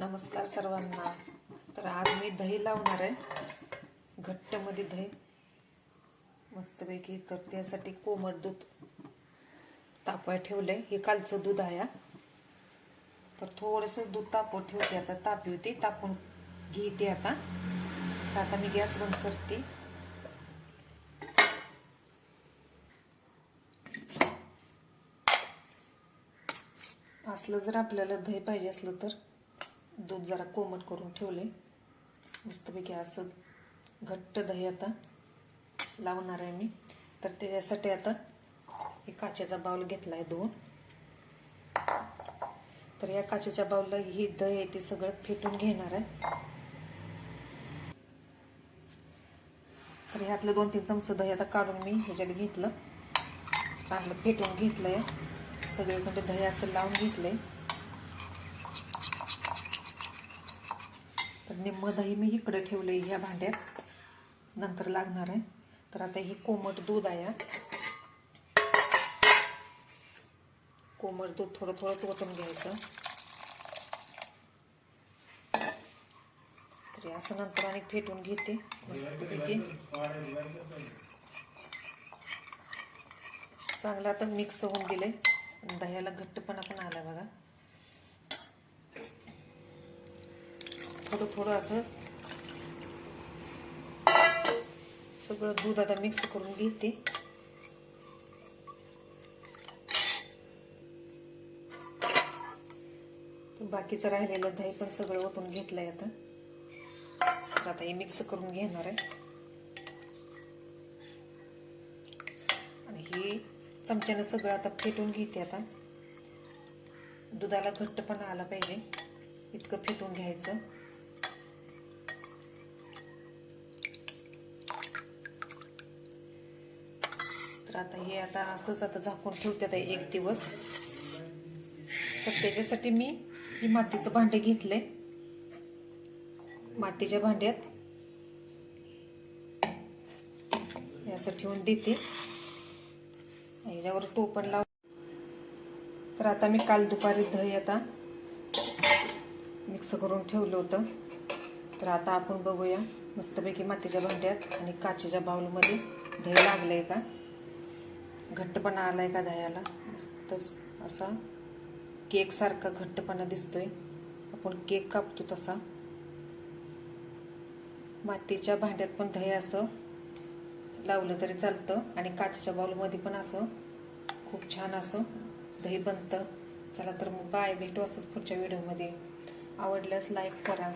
नमस्कार सर्वांना. तर आज मी दही लावणार आहे. घट्टमध्ये दही. मस्तपैकी तर त्यासाठी कोमट दूध तापवाय ठेवलंय. हे कालचं दूध आहे. तर थोडंसं दूध तापवत ठेवते आता. तापी होती. तापून घेते आता. तर आता मी गॅस बंद करते. असलं जर आपल्याला दही पाहिजे असलं तर. दूध जरा कोमट करून ठेवले. मस्तपैकी असं घट्ट दही आता लावणार आहे मी. तर त्याच्यासाठी आता हे काचेचा बाऊल घेतला आहे दोन. तर या काचेच्या बाऊलला ही दही आहे ते सगळं फेटून घेणार आहे. तर ह्यातलं दोन तीन चमचं दही आता काढून मी ह्याच्यात घेतलं. चांगलं फेटून घेतलंय. सगळीकडे दही असं लावून घेतलंय. तर निम्म दही मी ठेवलं आहे ह्या भांड्यात. नंतर लागणार आहे. तर आता हे कोमट दूध आहे. कोमट दूध थोडं थोडंच ओतून घ्यायचं. तरी असं नंतर आणि फेटून घेते. मस्तपैकी. चांगलं आता मिक्स होऊन गेलंय. दह्याला घट्टपणा पण आला बघा. थोडं थोडं असं सगळं दूध आता मिक्स करून घेते. बाकीचं राहिलेलं दही पण सगळं ओतून घेतलंय आता. तर आता हे मिक्स करून घेणार आहे. आणि हे चमच्यानं सगळं आता फेटून घेते आता. दुधाला घट्टपणा आला पाहिजे. इतकं फेटून घ्यायचं. आता हे आता असंच आता झाकून ठेवते आता एक दिवस. तर त्याच्यासाठी मी ही मातीचं भांडे घेतले. मातीच्या भांड्यात. असं ठेवून देते. याच्यावर टोपण लाव तर आता मी काल दुपारी दही आता मिक्स करून ठेवलं होतं. तर आता आपण बघूया मस्तपैकी मातीच्या भांड्यात आणि काचेच्या बाऊलमध्ये दही लागलंय का? घट्टपणा आलाय का दह्याला? मस्तच असा केकसारखा घट्टपणा दिसतोय. आपण केक कापतो तसा. मातीच्या भांड्यात पण दही असं लावलं तरी चालतं. आणि काचेच्या बाउलमध्ये पण असं खूप छान असं दही बनतं. चला तर मग बाय. भेटू असंच पुढच्या व्हिडिओमध्ये आवडल्यास लाईक करा.